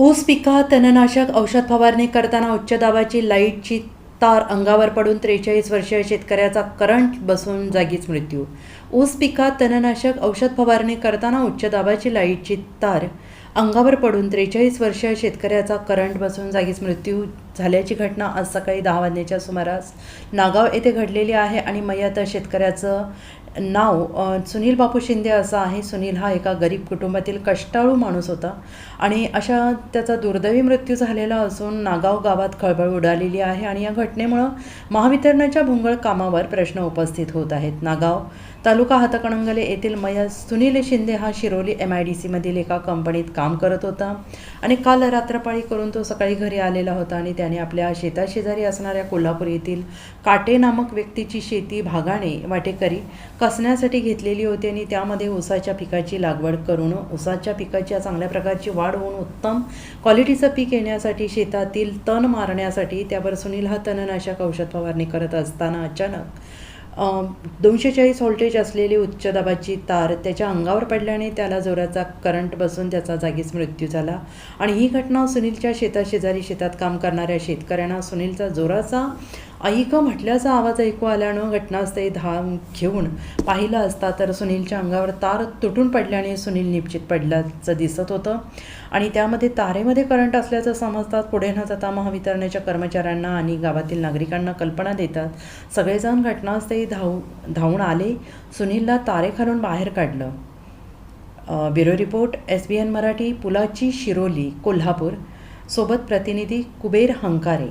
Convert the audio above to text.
ऊस पिकात तणनाशक औषध फवारणी करताना उच्च दाबाची लाईटची तार अंगावर पडून त्रेचाळीस वर्षीय शेतकऱ्याचा करंट बसून जागीच मृत्यू. ऊस पिकात तणनाशक औषध फवारणी करताना उच्च दाबाची लाईटची तार अंगावर पडून त्रेचाळीस वर्षीय शेतकऱ्याचा करंट बसून जागीच मृत्यू झाल्याची घटना आज सकाळी दहा वाजण्याच्या सुमारास नागाव येथे घडलेली आहे आणि मयत शेतकऱ्याचं नाव सुनील बापू शिंदे असं आहे. सुनील हा एका गरीब कुटुंबातील कष्टाळू माणूस होता. आणि अशा त्याचा दुर्दैवी मृत्यू झालेला असून नागाव गावात खळबळ उडालेली आहे. आणि या घटनेमुळं महावितरणाच्या भुंगळ कामावर प्रश्न उपस्थित होत आहेत. नागाव तालुका हातकणंगले येथील मयत सुनील शिंदे हा शिरोली एम आय डी सीमधील एका कंपनीत काम करत होता. आणि काल रात्रपाळी करून तो सकाळी घरी आलेला होता आणि त्याने आपल्या शेताशेजारी असणाऱ्या कोल्हापूर येथील काटे नामक व्यक्तीची शेती भागाणे वाटेकरी कसण्यासाठी घेतलेली होती आणि त्यामध्ये ऊसाच्या पिकाची लागवड करून ऊसाच्या पिकाची चांगल्या प्रकारची वाढ होऊन उत्तम क्वालिटीचं पीक येण्यासाठी शेतातील तण मारण्यासाठी त्यावर सुनील हा तणनाशक औषध फवारणी करत असताना अचानक दोनशे चाळीस व्होल्टेज असलेली उच्च दाबाची तार त्याच्या अंगावर पडल्याने त्याला जोराचा करंट बसून त्याचा जागीच मृत्यू झाला. आणि ही घटना सुनीलच्या शेताशेजारी शेतात काम करणाऱ्या शेतकऱ्यांना सुनीलचा जोराचा ऐक म्हटल्याचा आवाज ऐकू आल्यानं घटनास्थळी धाव घेऊन पाहिलं असता तर सुनीलच्या अंगावर तार तुटून पडल्याने सुनील निश्चित पडल्याचं दिसत होतं. आणि त्यामध्ये तारेमध्ये करंट असल्याचं समजतात पुढे न जाता महावितरणाच्या कर्मचाऱ्यांना आणि गावातील नागरिकांना कल्पना देतात. सगळेजण घटनास्थळी धाव धावून आले. सुनीलला तारे खालून बाहेर काढलं. Bureau report S B N Marathi पुलाची शिरोली कोल्हापूर. सोबत प्रतिनिधी कुबेर हंकारे.